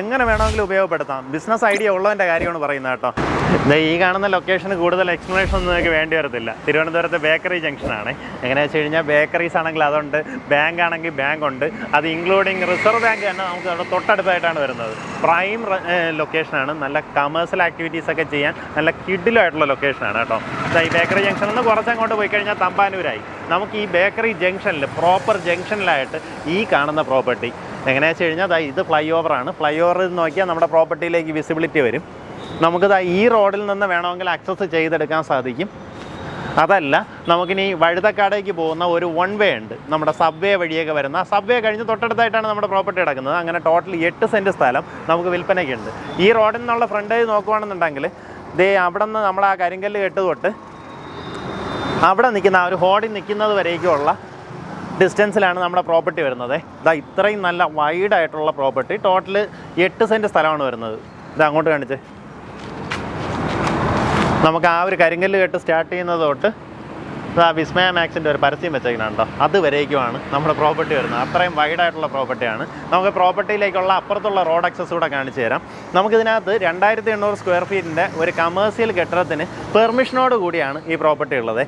എങ്ങനെ വേണമെങ്കിലും ഉപയോഗപ്പെടുത്താം. ബിസിനസ് ഐഡിയ ഉള്ളതിന്റെ കാര്യമാണ് പറയുന്നത് കേട്ടോ. ഈ കാണുന്ന ലൊക്കേഷന് കൂടുതൽ എക്സ്പ്ലനേഷൻ ഒന്നും നിങ്ങൾക്ക് വേണ്ടി വരത്തില്ല. തിരുവനന്തപുരത്തെ ബേക്കറി ജംഗ്ഷനാണ് എങ്ങനെയാണെന്ന് വെച്ച് കഴിഞ്ഞാൽ ബേക്കറീസ് ആണെങ്കിൽ അതുണ്ട് ബാങ്ക് ആണെങ്കിൽ ബാങ്ക് ഉണ്ട്. അത് ഇൻക്ലൂഡിങ് റിസർവ് ബാങ്ക് തന്നെ നമുക്ക് അവിടെ തൊട്ടടുത്തായിട്ടാണ് വരുന്നത്. പ്രൈം ലൊക്കേഷനാണ് നല്ല കമേഴ്സ്യൽ ആക്ടിവിറ്റീസ് ഒക്കെ ചെയ്യാൻ നല്ല കിഡിലായിട്ടുള്ള ലൊക്കേഷനാണ് കേട്ടോ. ഈ ബേക്കറി ജംഗ്ഷനിൽ നിന്ന് കുറച്ച് അങ്ങോട്ട് പോയി കഴിഞ്ഞാൽ തമ്പാനൂരായി. നമുക്ക് ഈ ബേക്കറി ജംഗ്ഷനിൽ പ്രോപ്പർ ജംഗ്ഷനിലായിട്ട് ഈ കാണുന്ന പ്രോപ്പർട്ടി എങ്ങനെയാണെന്ന് വെച്ച് കഴിഞ്ഞാൽ ഇത് ഫ്ലൈ ഓവറാണ് ഫ്ലൈ ഓവറിൽ നോക്കിയാൽ നമ്മുടെ പ്രോപ്പർട്ടിയിലേക്ക് വിസിബിലിറ്റി വരും. നമുക്കിത് ഈ റോഡിൽ നിന്ന് വേണമെങ്കിൽ ആക്സസ് ചെയ്തെടുക്കാൻ സാധിക്കും. അതല്ല നമുക്കിനി വഴുതക്കാടേക്ക് പോകുന്ന ഒരു വൺ വേ ഉണ്ട്. നമ്മുടെ സബ്വേ വഴിയൊക്കെ വരുന്ന. ആ സബ്വേ കഴിഞ്ഞ് തൊട്ടടുത്തായിട്ടാണ് നമ്മുടെ പ്രോപ്പർട്ടി കിടക്കുന്നത്. അങ്ങനെ ടോട്ടൽ എട്ട് സെന്റ് സ്ഥലം നമുക്ക് വിൽപ്പനയ്ക്കുണ്ട്. ഈ റോഡിൽ നിന്നുള്ള ഫ്രണ്ടേജ് നോക്കുകയാണെന്നുണ്ടെങ്കിൽ ദേ അവിടെ നിന്ന് നമ്മൾ ആ കരിങ്കല്ല് കെട്ട് തൊട്ട് അവിടെ നിൽക്കുന്ന ആ ഒരു ഹോഡിൽ നിൽക്കുന്നത് വരേക്കുമുള്ള ഡിസ്റ്റൻസിലാണ് നമ്മുടെ പ്രോപ്പർട്ടി വരുന്നത്. ഇതാ ഇത്രയും നല്ല വൈഡ് ആയിട്ടുള്ള പ്രോപ്പർട്ടി. ടോട്ടൽ എട്ട് സെന്റ് സ്ഥലമാണ് വരുന്നത്. ഇത് അങ്ങോട്ട് കാണിച്ച്. നമുക്ക് ആ ഒരു കരിങ്കല്ല് കേട്ട് സ്റ്റാർട്ട് ചെയ്യുന്നത് തൊട്ട് വിസ്മയ മാക്സിന്റെ ഒരു പരസ്യം വെച്ചേക്കുന്നുണ്ടോ? അത് വരേക്കുമാണ് നമ്മുടെ പ്രോപ്പർട്ടി വരുന്നത്. അത്രയും വൈഡായിട്ടുള്ള പ്രോപ്പർട്ടിയാണ് നമുക്ക് പ്രോപ്പർട്ടിയിലേക്കുള്ള അപ്പുറത്തുള്ള റോഡ് ആക്സസ് കൂടെ കാണിച്ചു തരാം. നമുക്കിതിനകത്ത് രണ്ടായിരത്തി എണ്ണൂറ് സ്ക്വയർ ഫീറ്റിന്റെ ഒരു കമേഴ്സ്യൽ കെട്ടിടത്തിന് പെർമിഷനോട് കൂടിയാണ് ഈ പ്രോപ്പർട്ടി ഉള്ളത്.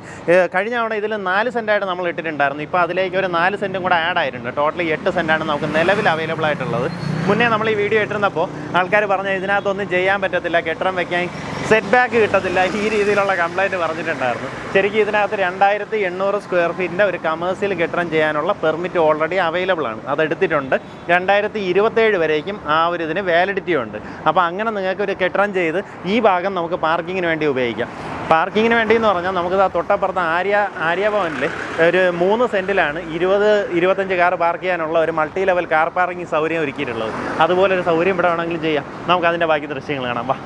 കഴിഞ്ഞ തവണ ഇതിൽ നാല് സെന്റായിട്ട് നമ്മൾ ഇട്ടിട്ടുണ്ടായിരുന്നു. ഇപ്പോൾ അതിലേക്ക് ഒരു നാല് സെന്റും കൂടെ ആഡ് ആയിട്ടുണ്ട്. ടോട്ടലി എട്ട് സെന്റാണ് നമുക്ക് നിലവിൽ അവൈലബിൾ ആയിട്ടുള്ളത്. മുന്നേ നമ്മൾ ഈ വീഡിയോ ഇട്ടിരുന്നപ്പോൾ ആൾക്കാർ പറഞ്ഞ ഇതിനകത്തൊന്നും ചെയ്യാൻ പറ്റത്തില്ല. കെട്ടിടം വെക്കാൻ സെറ്റ് ബാക്ക് കിട്ടത്തില്ല. ഈ രീതിയിലുള്ള കംപ്ലൈന്റ് പറഞ്ഞിട്ടുണ്ടായിരുന്നു. ശരിക്കും ഇതിനകത്ത് രണ്ടായിരത്തി എണ്ണൂറ് സ്ക്വയർ ഫീറ്റിന്റെ ഒരു കമേഴ്സ്യൽ കെട്ടിടം ചെയ്യാനുള്ള പെർമിറ്റ് ഓൾറെഡി അവൈലബിൾ ആണ്. അതെടുത്തിട്ടുണ്ട് രണ്ടായിരത്തി ഇരുപത്തേഴ് വരേക്കും ആ ഒരു ഇതിന് വാലിഡിറ്റി ഉണ്ട്. അപ്പോൾ അങ്ങനെ നിങ്ങൾക്ക് ഒരു കെട്ടിടം ചെയ്ത് ഈ ഭാഗം നമുക്ക് പാർക്കിങ്ങിന് വേണ്ടി ഉപയോഗിക്കാം. പാർക്കിങ്ങിന് വേണ്ടി എന്ന് പറഞ്ഞാൽ നമുക്ക് ആ തൊട്ടപ്പുറത്ത് ആര്യ ആര്യ ഭവനിൽ ഒരു മൂന്ന് സെന്റിലാണ് ഇരുപത് ഇരുപത്തഞ്ച് കാർ പാർക്ക് ചെയ്യാനുള്ള ഒരു മൾട്ടി ലെവൽ കാർ പാർക്കിംഗ് സൗകര്യം ഒരുക്കിയിട്ടുള്ളത്. അതുപോലെ ഒരു സൗകര്യം ഇവിടെ വേണമെങ്കിലും ചെയ്യാം. നമുക്ക് അതിന്റെ ബാക്കി ദൃശ്യങ്ങൾ കാണാം. വാ.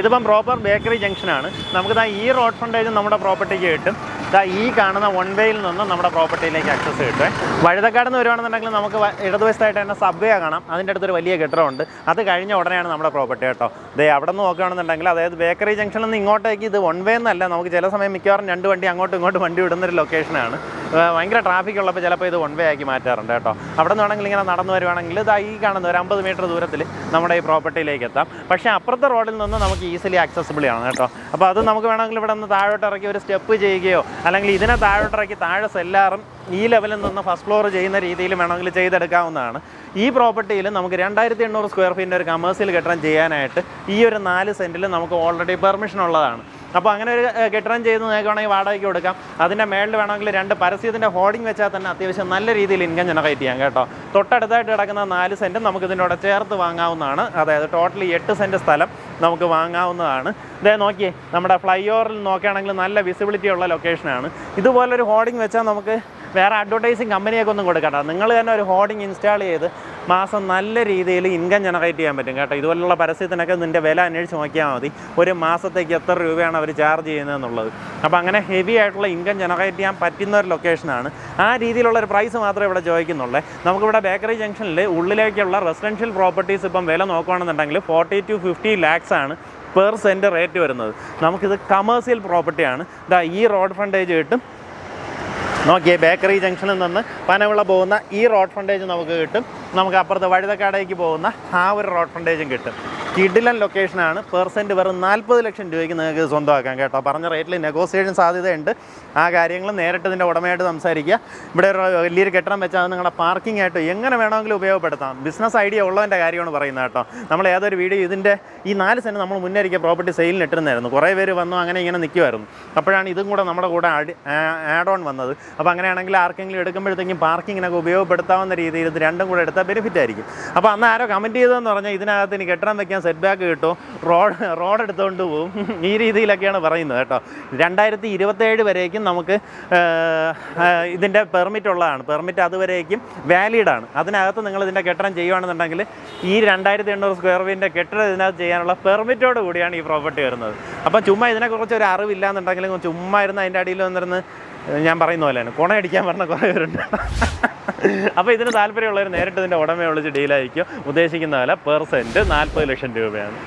ഇതിപ്പം പ്രോപ്പർ ബേക്കറി ജംഗ്ഷനാണ് നമുക്ക് ദാ ഈ റോഡ് ഫ്രണ്ടേജ് നമ്മുടെ പ്രോപ്പർട്ടിക്ക് കിട്ടും. ദാ ഈ കാണുന്ന വൺ വേയിൽ നിന്ന് നമ്മുടെ പ്രോപ്പർട്ടിയിലേക്ക് ആക്സസ് കിട്ടും വഴുതക്കാട് നിന്ന് വരുവാണെന്നുണ്ടെങ്കിൽ നമുക്ക് ഇടതുവശത്തായിട്ട് തന്നെ സബ്വേ കാണാം. അതിന്റെ അടുത്തൊരു വലിയ കെട്ടിടമുണ്ട് അത് കഴിഞ്ഞ ഉടനെയാണ് നമ്മുടെ പ്രോപ്പർട്ടി കേട്ടോ. ദേ അവിടെ നിന്ന് നോക്കുകയാണെന്നുണ്ടെങ്കിൽ അതായത് ബേക്കറി ജംഗ്ഷനിൽ നിന്ന് ഇങ്ങോട്ടേക്ക് ഇത് വൺ വേ എന്നല്ല. നമുക്ക് ചില സമയം മിക്കവാറും രണ്ട് വണ്ടി അങ്ങോട്ടും ഇങ്ങോട്ടും വണ്ടി വിടുന്നൊരു ലൊക്കേഷനാണ് ഭയങ്കര ട്രാഫിക് ഉള്ളപ്പോൾ ചിലപ്പോൾ ഇത് വൺ വേ ആക്കി മാറ്റാറുണ്ട് കേട്ടോ. അവിടെ നിന്ന് വേണമെങ്കിൽ ഇങ്ങനെ നടന്നു വരുവാണെങ്കിൽ ഇത് ഈ കാണുന്ന ഒരു അമ്പത് മീറ്റർ ദൂരത്തിൽ നമ്മുടെ ഈ പ്രോപ്പർട്ടിയിലേക്ക് എത്താം. പക്ഷേ അപ്പുറത്തെ റോഡിൽ നിന്ന് നമുക്ക് ഈസിലി ആക്സസിബിൾ ആണ് കേട്ടോ. അപ്പോൾ അത് നമുക്ക് വേണമെങ്കിൽ ഇവിടെ നിന്ന് താഴോട്ട് ഇറക്കി ഒരു സ്റ്റെപ്പ് ചെയ്യുകയോ അല്ലെങ്കിൽ ഇതിനെ താഴോട്ട് ഇറക്കി താഴെ സെല്ലാറും ഈ ലെവലിൽ നിന്ന് ഫസ്റ്റ് ഫ്ലോർ ചെയ്യുന്ന രീതിയിൽ വേണമെങ്കിൽ ചെയ്തെടുക്കാവുന്നതാണ്. ഈ പ്രോപ്പർട്ടിയിൽ നമുക്ക് രണ്ടായിരത്തി എണ്ണൂറ് സ്ക്വയർ ഫീറ്റിന്റെ ഒരു കമേഴ്സ്യൽ കെട്ടിടം ചെയ്യാനായിട്ട് ഈ ഒരു നാല് സെന്റിൽ നമുക്ക് ഓൾറെഡി പെർമിഷൻ ഉള്ളതാണ്. അപ്പോൾ അങ്ങനെ ഒരു കെട്ടിടം ചെയ്ത് നോക്കുകയാണെങ്കിൽ വാടകയ്ക്ക് കൊടുക്കാം. അതിന്റെ മേളിൽ വേണമെങ്കിൽ രണ്ട് പരസ്യത്തിന്റെ ഹോർഡിംഗ് വെച്ചാൽ തന്നെ അത്യാവശ്യം നല്ല രീതിയിൽ ഇൻകം ജനറേറ്റ് ചെയ്യാം കേട്ടോ. തൊട്ടടുത്തായിട്ട് കിടക്കുന്ന നാല് സെന്റും നമുക്ക് ഇതിനോട് ചേർത്ത് വാങ്ങാവുന്നതാണ്. അതായത് ടോട്ടലി എട്ട് സെന്റ് സ്ഥലം നമുക്ക് വാങ്ങാവുന്നതാണ്. ഇതേ നോക്കിയേ നമ്മുടെ ഫ്ലൈ ഓവറിൽ നോക്കുകയാണെങ്കിൽ നല്ല വിസിബിലിറ്റി ഉള്ള ലൊക്കേഷനാണ് ഇതുപോലൊരു ഹോർഡിംഗ് വെച്ചാൽ നമുക്ക് വേറെ അഡ്വർടൈസിങ് കമ്പനിയൊക്കെ ഒന്നും കൊടുക്കണ്ട. നിങ്ങൾ തന്നെ ഒരു ഹോർഡിംഗ് ഇൻസ്റ്റാൾ ചെയ്ത് മാസം നല്ല രീതിയിൽ ഇൻകം ജനറേറ്റ് ചെയ്യാൻ പറ്റും കേട്ടോ. ഇതുപോലുള്ള പരസ്യത്തിനൊക്കെ നിന്റെ വില അന്വേഷിച്ച് നോക്കിയാൽ മതി. ഒരു മാസത്തേക്ക് എത്ര രൂപയാണ് അവർ ചാർജ് ചെയ്യുന്നതെന്നുള്ളത് അപ്പോൾ അങ്ങനെ ഹെവി ആയിട്ടുള്ള ഇൻകം ജനറേറ്റ് ചെയ്യാൻ പറ്റുന്ന ഒരു ലൊക്കേഷനാണ് ആ രീതിയിലുള്ള ഒരു പ്രൈസ് മാത്രമേ ഇവിടെ ചോദിക്കുന്നുള്ളൂ. നമുക്കിവിടെ ബേക്കറി ജംഗ്ഷനിൽ ഉള്ളിലേക്കുള്ള റെസിഡൻഷ്യൽ പ്രോപ്പർട്ടീസ് ഇപ്പം വില നോക്കുകയാണെന്നുണ്ടെങ്കിൽ ഫോർട്ടി ടു ഫിഫ്റ്റി ലാക്സ് ആണ് പെർ സെന്റ് റേറ്റ് വരുന്നത്. നമുക്കിത് കമേഴ്സ്യൽ പ്രോപ്പർട്ടിയാണ് ഇതാ ഈ റോഡ് ഫ്രണ്ടേജ് കിട്ടും. നോക്കിയേ ബേക്കറി ജംഗ്ഷനിൽ നിന്ന് പനവിള പോകുന്ന ഈ റോഡ് ഫ്രണ്ടേജ് നമുക്ക് കിട്ടും. നമുക്ക് അപ്പുറത്ത് വഴുതക്കാടേക്ക് പോകുന്ന ആ ഒരു റോഡ് ഫ്രണ്ടേജും കിട്ടും. കിഡിലൻ ലൊക്കേഷനാണ്. പെർസെന്റ് വെറും നാൽപ്പത് ലക്ഷം രൂപയ്ക്ക് നിങ്ങൾക്ക് സ്വന്തമാക്കാം കേട്ടോ. പറഞ്ഞ റേറ്റിൽ നെഗോസിയേഷൻ സാധ്യതയുണ്ട്. ആ കാര്യങ്ങൾ നേരിട്ട് ഇതിന്റെ ഉടമയായിട്ട് സംസാരിക്കുക. ഇവിടെ ഒരു വലിയൊരു കെട്ടിടം വെച്ചാൽ നിങ്ങളുടെ പാർക്കിംഗ് ആയിട്ട് എങ്ങനെ വേണമെങ്കിലും ഉപയോഗപ്പെടുത്താം. ബിസിനസ് ഐഡിയ ഉള്ളതിന്റെ കാര്യമാണ് പറയുന്നത് കേട്ടോ. നമ്മൾ ഏതൊരു വീഡിയോ ഇതിന്റെ ഈ നാല് സെന്റ് നമ്മൾ മുന്നേരിക്കുക പ്രോപ്പർട്ടി സെയിലിന് ഇട്ടിരുന്നായിരുന്നു. കുറേ പേര് വന്നു അങ്ങനെ ഇങ്ങനെ നിൽക്കുമായിരുന്നു അപ്പോഴാണ് ഇതും കൂടെ നമ്മുടെ കൂടെ ആഡ് ഓൺ വന്നത്. അപ്പോൾ അങ്ങനെയാണെങ്കിൽ ആർക്കെങ്കിലും എടുക്കുമ്പോഴത്തേക്കും പാർക്കിങ്ങിനൊക്കെ ഉപയോഗപ്പെടുത്താവുന്ന രീതിയിൽ ഇത് രണ്ടും കൂടെ എടുത്താൽ ബെനിഫിറ്റ് ആയിരിക്കും. അപ്പോൾ അന്ന് ആരോ കമന്റ് ചെയ്തതെന്ന് പറഞ്ഞാൽ ഇതിനകത്ത് ഇനി കെട്ടിടം വെക്കാൻ സെറ്റ് ബാക്ക് കിട്ടും റോഡ് റോഡ് എടുത്തുകൊണ്ട് പോകും ഈ രീതിയിലൊക്കെയാണ് പറയുന്നത് കേട്ടോ. രണ്ടായിരത്തി ഇരുപത്തേഴ് വരേക്കും നമുക്ക് ഇതിന്റെ പെർമിറ്റ് ഉള്ളതാണ്. പെർമിറ്റ് അതുവരേക്കും വാലിഡാണ് അതിനകത്ത് നിങ്ങൾ ഇതിന്റെ കെട്ടിടം ചെയ്യുകയാണെന്നുണ്ടെങ്കിൽ ഈ രണ്ടായിരത്തി എണ്ണൂറ് സ്ക്വയർ ഫീറ്റിന്റെ കെട്ടിടം ഇതിനകത്ത് ചെയ്യാനുള്ള പെർമിറ്റോട് കൂടിയാണ് ഈ പ്രോപ്പർട്ടി വരുന്നത്. അപ്പം ചുമ്മാ ഇതിനെക്കുറിച്ച് ഒരു അറിവില്ല എന്നുണ്ടെങ്കിലും ചുമ്മാ ഇരുന്ന് അതിന്റെ അടിയിൽ വന്നിരുന്ന് ഞാൻ പറയുന്ന പോലെയാണ്. കുണയടിക്കാൻ പറഞ്ഞ കുറേ പേരുണ്ട്. അപ്പോൾ ഇതിന് താല്പര്യമുള്ളവർ നേരിട്ട് ഇതിന്റെ ഉടമയെ വിളിച്ച് ഡീലായിരിക്കും ഉദ്ദേശിക്കുന്ന വില പെർസെന്റ് നാൽപ്പത് ലക്ഷം രൂപയാണ്.